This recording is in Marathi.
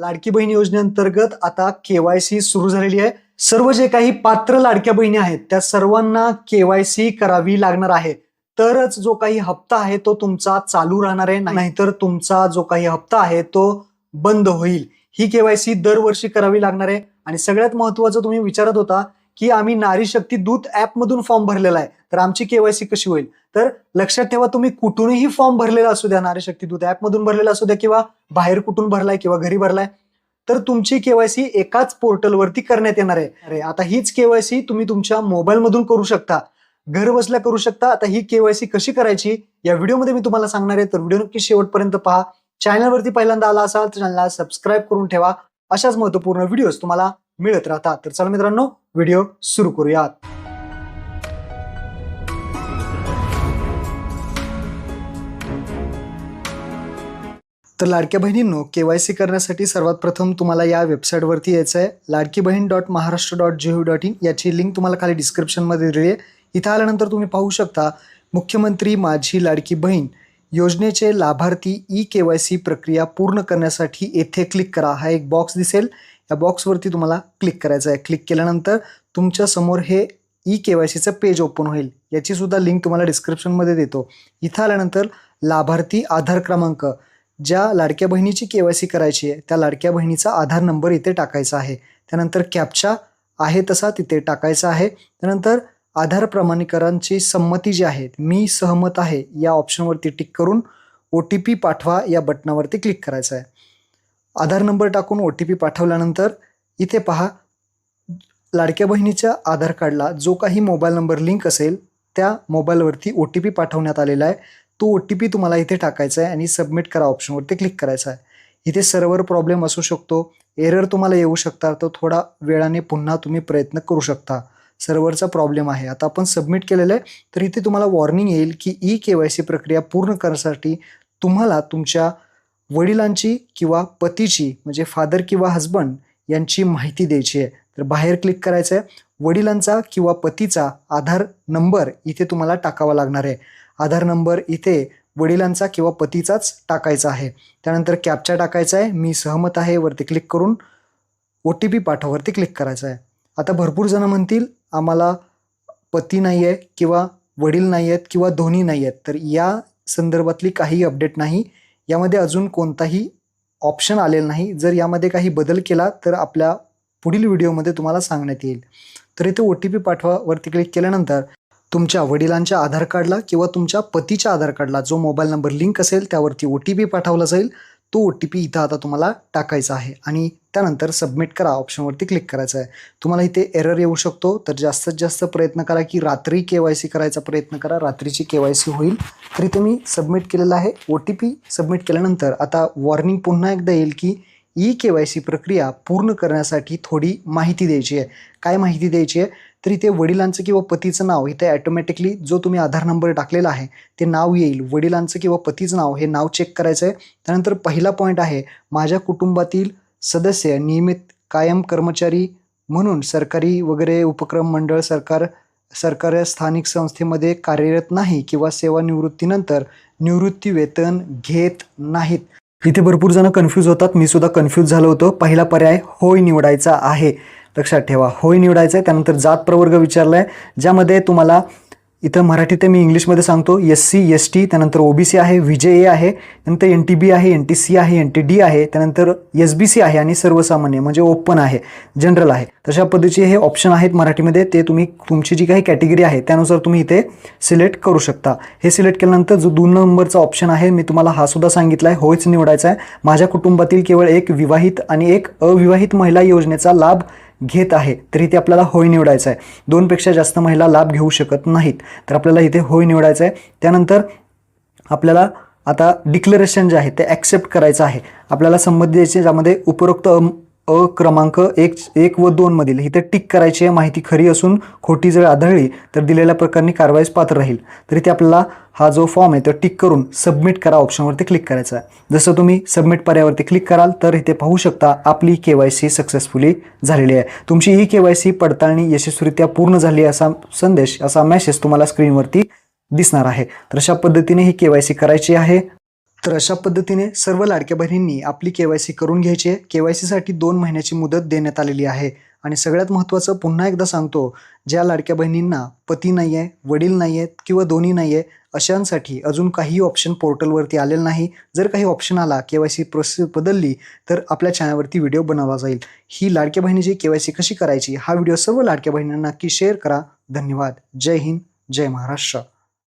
लाडकी बहीण योजनेअंतर्गत आता केवायसी सुरू झालेली आहे. सर्व जे काही पात्र लाडक्या बहिणी आहेत त्या सर्वांना केवायसी करावी लागणार आहे. तरच जो काही हप्ता आहे तो तुमचा चालू राहणार आहे. नाहीतर तुमचा जो काही हप्ता आहे तो बंद होईल. ही केवायसी दरवर्षी करावी लागणार आहे. आणि सगळ्यात महत्वाचं तुम्ही विचारत होता की आम्ही नारी शक्ती दूत ऍप मधून फॉर्म भरलेला आहे. तर आमची केवायसी कशी होईल? तर लक्षात ठेवा तुम्ही कुठूनही फॉर्म भरलेला असू द्या नारी शक्ती दूत ऍप मधून भरलेला असू द्या किंवा बाहेर कुठून भरलाय किंवा घरी भरलाय तर तुमची केवायसी एकाच पोर्टलवरती करण्यात येणार आहे. अरे आता हीच केवायसी तुम्ही तुमच्या मोबाईल मधून करू शकता. घर बसल्या करू शकता. आता ही केवायसी कशी करायची? या व्हिडिओमध्ये मी तुम्हाला सांगणार आहे. तर व्हिडिओ नक्की शेवटपर्यंत पहा. चॅनलवरती पहिल्यांदा आला असाल तर चॅनलला सबस्क्राईब करून ठेवा. अशाच महत्त्वपूर्ण व्हिडिओज तुम्हाला मिळत राहतात. तर चला मित्रांनो व्हिडिओ सुरू करूयात. तर लाडक्या बहिणींनो केवायसी करण्यासाठी सर्वात प्रथम तुम्हाला या वेबसाईटवरती यायचं आहे Ladki Bahin dot Maharashtra dot G dot in याची लिंक तुम्हाला खाली डिस्क्रिप्शनमध्ये दिली आहे. इथं आल्यानंतर तुम्ही पाहू शकता मुख्यमंत्री माझी लाडकी बहीण योजनेचे लाभार्थी ई के वाय सी प्रक्रिया पूर्ण करण्यासाठी येथे क्लिक करा. हा एक बॉक्स दिसेल. या बॉक्सवरती तुम्हाला क्लिक करायचं आहे. क्लिक केल्यानंतर तुमच्यासमोर हे ई के वाय सीचं पेज ओपन होईल. याची सुद्धा लिंक तुम्हाला डिस्क्रिप्शनमध्ये देतो. इथं आल्यानंतर लाभार्थी आधार क्रमांक. ज्या लाडक्या बहिणीची के वाय सी करायची आहे त्या लाडक्या बहिणीचा आधार नंबर इथे टाकायचा आहे. त्यानंतर कॅप्चा आहे तसा तिथे टाकायचा आहे. त्यानंतर आधार प्रमाणीकरांची संमती जी आहे मी सहमत आहे या ऑप्शनवरती टिक करून ओ टी पी पाठवा या बटनावरती क्लिक करायचं आहे. आधार नंबर टाकून ओ टी पी पाठवल्यानंतर इथे पहा लाडक्या बहिणीच्या आधार कार्डला जो काही मोबाईल नंबर लिंक असेल त्या मोबाईलवरती ओ टी पी पाठवण्यात आलेला आहे. तो ओ टी पी तुम्हाला इथे टाकायचा आहे आणि सबमिट करा ऑप्शनवरती क्लिक करायचा आहे. इथे सर्व्हर प्रॉब्लेम असू शकतो एरर तुम्हाला येऊ शकता तर थोडा वेळाने पुन्हा तुम्ही प्रयत्न करू शकता. सर्व्हरचा प्रॉब्लेम आहे. आता आपण सबमिट केलेलं आहे तर इथे तुम्हाला वॉर्निंग येईल की ई के वाय सी प्रक्रिया पूर्ण करण्यासाठी तुम्हाला तुमच्या वडिलांची किंवा पतीची म्हणजे फादर किंवा हजबंड यांची माहिती द्यायची आहे. तर बाहेर क्लिक करायचं आहे वडिलांचा किंवा पतीचा आधार नंबर इथे तुम्हाला टाकावा लागणार आहे. आधार नंबर इथे वडिलांचा किंवा पतीचाच टाकायचा आहे. त्यानंतर कॅपचा टाकायचा आहे. मी सहमत आहे. वरती क्लिक करून ओ टी पी पाठवावरती क्लिक करायचं आहे. आता भरपूर जण म्हणतील आम्हाला पती नाही आहे किंवा वडील नाही आहेत किंवा दोन्ही नाही आहेत तर या संदर्भातली काही अपडेट नाही. यामध्ये अजून कोणताही ऑप्शन आलेला नाही. जर यामध्ये काही बदल केला तर आपल्या पुढील व्हिडिओमध्ये तुम्हाला सांगण्यात येईल. तर इथे ओ टी पी पाठवा वरती क्लिक केल्यानंतर तुमच्या वडिलांच्या आधार कार्डला किंवा तुमच्या पतीच्या आधार कार्डला जो मोबाईल नंबर लिंक असेल त्यावरती ओ टी पी पाठवला जाईल. तो ओ टी पी इथं आता तुम्हाला टाकायचा आहे. आणि त्यानंतर सबमिट करा. ऑप्शनवरती क्लिक करायचं आहे. तुम्हाला इथे एरर येऊ शकतो. तर जास्तीत जास्त प्रयत्न करा की रात्री के वाय सी करायचा प्रयत्न करा. रात्रीची के वाय सी होईल. तर इथे मी सबमिट केलेला आहे. ओ टी पी सबमिट केल्यानंतर आता वॉर्निंग पुन्हा एकदा येईल की ई के वाय सी प्रक्रिया पूर्ण करण्यासाठी थोडी माहिती द्यायची आहे. काय माहिती द्यायची आहे? तर इथे वडिलांचं किंवा पतीचं नाव इथे ॲटोमॅटिकली जो तुम्ही आधार नंबर टाकलेला आहे ते नाव येईल. वडिलांचं किंवा पतीचं नाव हे नाव चेक करायचं आहे त्यानंतर पहिला पॉईंट आहे माझ्या कुटुंबातील सदस्य नियमित कायम कर्मचारी म्हणून सरकारी वगैरे उपक्रम मंडळ सरकार सरकारी स्थानिक संस्थेमध्ये कार्यरत नाही किंवा सेवानिवृत्तीनंतर निवृत्ती वेतन घेत नाहीत. इथे भरपूर जण कन्फ्यूज होतात. मी सुद्धा कन्फ्यूज झालो होतो. पहिला पर्याय होय निवडायचा आहे. लक्षात ठेवा. होय निवडायचं आहे त्यानंतर जात प्रवर्ग विचारला आहे ज्यामध्ये तुम्हाला इथं मराठी ते मी इंग्लिशमध्ये सांगतो एस सी एस टी त्यानंतर ओबीसी आहे विजे ए आहे त्यानंतर एन टी बी आहे एन टी सी आहे एन टी डी आहे त्यानंतर एस बी सी आहे आणि सर्वसामान्य म्हणजे ओपन आहे जनरल आहे. तशा पद्धतीचे हे ऑप्शन आहेत मराठीमध्ये ते तुम्ही तुमची जी काही कॅटेगरी आहे त्यानुसार तुम्ही इथे सिलेक्ट करू शकता. हे सिलेक्ट केल्यानंतर जो दोन नंबरचा ऑप्शन आहे मी तुम्हाला हा सुद्धा सांगितला आहे होयच निवडायचा आहे माझ्या कुटुंबातील केवळ एक विवाहित आणि एक अविवाहित महिला योजनेचा लाभ घेत आहे तर इथे आपल्याला होय निवडायचं आहे दोनपेक्षा जास्त महिला लाभ घेऊ शकत नाहीत तर आपल्याला इथे होय निवडायचं आहे त्यानंतर आपल्याला आता डिक्लेरेशन जे आहे ते ॲक्सेप्ट करायचं आहे. आपल्याला संबंधित ज्यामध्ये उपरोक्त अ क्रमांक एक एक व दोनमधील इथे टिक करायची आहे माहिती खरी असून खोटी जर आढळली तर दिलेल्या प्रकारनी कारवाईस पात्र राहील. तर इथे आपल्याला हा जो फॉर्म आहे तो टिक करून सबमिट करा ऑप्शनवरती क्लिक करायचा आहे. जसं तुम्ही सबमिट पर्यावरती क्लिक कराल तर इथे पाहू शकता आपली के वाय सी सक्सेसफुली झालेली आहे. तुमची ई के वाय सी पडताळणी यशस्वीरित्या पूर्ण झाली असा संदेश असा मेसेज तुम्हाला स्क्रीनवरती दिसणार आहे. तर अशा पद्धतीने ही के वाय सी करायची आहे. तर अशा पद्धतीने सर्व लाडक्या बहिणींनी आपली के वाय सी करून घ्यायची आहे. के वाय सीसाठी दोन महिन्याची मुदत देण्यात आलेली आहे. आणि सगळ्यात महत्त्वाचं पुन्हा एकदा सांगतो ज्या लाडक्या बहिणींना पती नाही आहे वडील नाही आहेत किंवा दोन्ही नाही आहे अशांसाठी अजून काही ऑप्शन पोर्टलवरती आलेलं नाही. जर काही ऑप्शन आला के वाय सी प्रोसेस बदलली तर आपल्या चॅनलवरती व्हिडिओ बनवला जाईल. ही लाडक्या बहिणीची के वाय सी कशी करायची हा व्हिडिओ सर्व लाडक्या बहिणींना नक्की शेअर करा. धन्यवाद. जय हिंद. जय महाराष्ट्र.